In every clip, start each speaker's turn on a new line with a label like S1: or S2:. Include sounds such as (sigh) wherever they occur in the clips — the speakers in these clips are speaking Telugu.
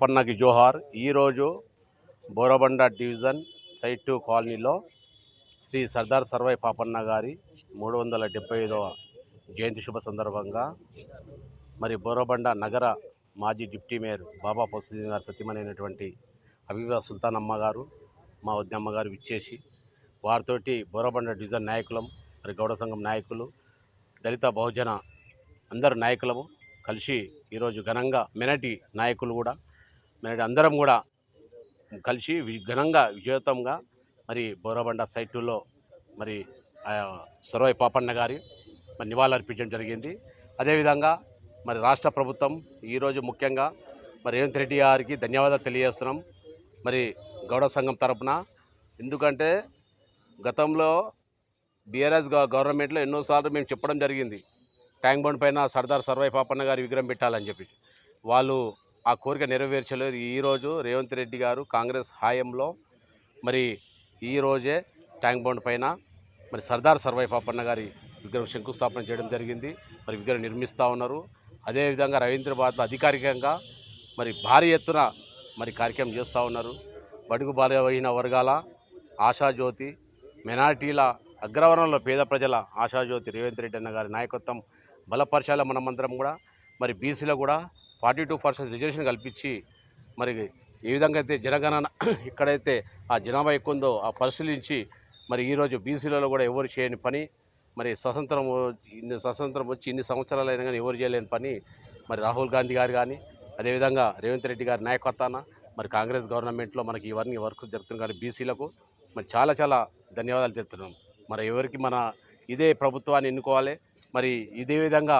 S1: పన్నకి జోహార్. ఈరోజు బోరబండ డివిజన్ సైట్ టూ కాలనీలో శ్రీ సర్దార్ సర్వై పాపన్న గారి మూడు వందల డెబ్బై ఐదవ జయంతి శుభ సందర్భంగా మరి బోరబండ నగర మాజీ డిప్టీ మేయర్ బాబా పోసుద్దీన్ గారు సత్యమని హబీబా సుల్తాన్ అమ్మ గారు మా వద్దమ్మ గారు విచ్చేసి వారితోటి బోరబండ డివిజన్ నాయకులం మరి గౌడ సంఘం నాయకులు దళిత బహుజన అందరు నాయకులము కలిసి ఈరోజు ఘనంగా మెనటి నాయకులు కూడా మరి అందరం కూడా కలిసి వి- ఘనంగా విజయవంతంగా మరి బోరబండ సైట్లో మరి ఆ పాపన్న గారి మరి నివాళులర్పించడం జరిగింది. అదేవిధంగా మరి రాష్ట్ర ప్రభుత్వం ఈరోజు ముఖ్యంగా మరి రేవంత్ రెడ్డి గారికి ధన్యవాదాలు తెలియజేస్తున్నాం. మరి గౌడ సంఘం తరపున ఎందుకంటే గతంలో బీఆర్ఎస్ గవర్నమెంట్లో ఎన్నోసార్లు మేము చెప్పడం జరిగింది. ట్యాంక్ బండ్ పైన సర్దార్ సర్వై పాపన్న గారి విగ్రహం పెట్టాలని చెప్పి. వాళ్ళు ఆ కోరిక నెరవేర్చలేదు. ఈరోజు రేవంత్ రెడ్డి గారు కాంగ్రెస్ హాయంలో మరి ఈరోజే ట్యాంక్ బండ్ పైన మరి సర్దార్ సర్వై పాపన్న గారి విగ్రహం శంకుస్థాపన చేయడం జరిగింది. మరి విగ్రహం నిర్మిస్తూ ఉన్నారు. అదేవిధంగా రవీంద్రబాద్లో అధికారికంగా మరి భారీ ఎత్తున మరి కార్యక్రమం చేస్తూ ఉన్నారు. బడుగు బాలవహిన వర్గాల ఆశాజ్యోతి మెనార్టీల అగ్రవర్ణంలో పేద ప్రజల ఆశాజ్యోతి రేవంత్ రెడ్డి అన్న గారి నాయకత్వం బలపరచాల. మనమందరం కూడా మరి బీసీలో కూడా ఫార్టీ టూ పర్సెంట్ రిజర్వేషన్ కల్పించి మరి ఏ విధంగా అయితే జనగణన (clears throat) ఎక్కడైతే ఆ జనాభా ఎక్కువ ఉందో ఆ పరిశీలించి మరి ఈరోజు బీసీలలో కూడా ఎవరు చేయని పని మరి స్వతంత్రం వచ్చి- ఇన్ని స్వతంత్రం వచ్చి ఇన్ని సంవత్సరాలు అయినా కానీ ఎవరు చేయలేని పని మరి రాహుల్ గాంధీ గారు కానీ అదేవిధంగా రేవంత్ రెడ్డి గారి నాయకత్వాన మరి కాంగ్రెస్ గవర్నమెంట్లో మనకి ఇవన్నీ వర్క్ జరుగుతుంది కానీ బీసీలకు మరి చాలా చాలా ధన్యవాదాలు తెలుపుతున్నాం. మరి ఎవరికి మన ఇదే ప్రభుత్వాన్ని ఎన్నుకోవాలి మరి ఇదే విధంగా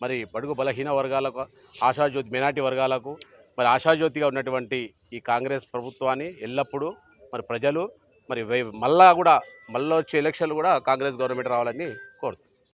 S1: మరి బడుగు బలహీన వర్గాలకు ఆశాజ్యోతి మైనార్టీ వర్గాలకు మరి ఆశాజ్యోతిగా ఉన్నటువంటి ఈ కాంగ్రెస్ ప్రభుత్వాన్ని ఎల్లప్పుడూ మరి ప్రజలు మరి వే- మళ్ళా కూడా మళ్ళీ వచ్చే ఎలక్షన్లు కూడా కాంగ్రెస్ గవర్నమెంట్ రావాలని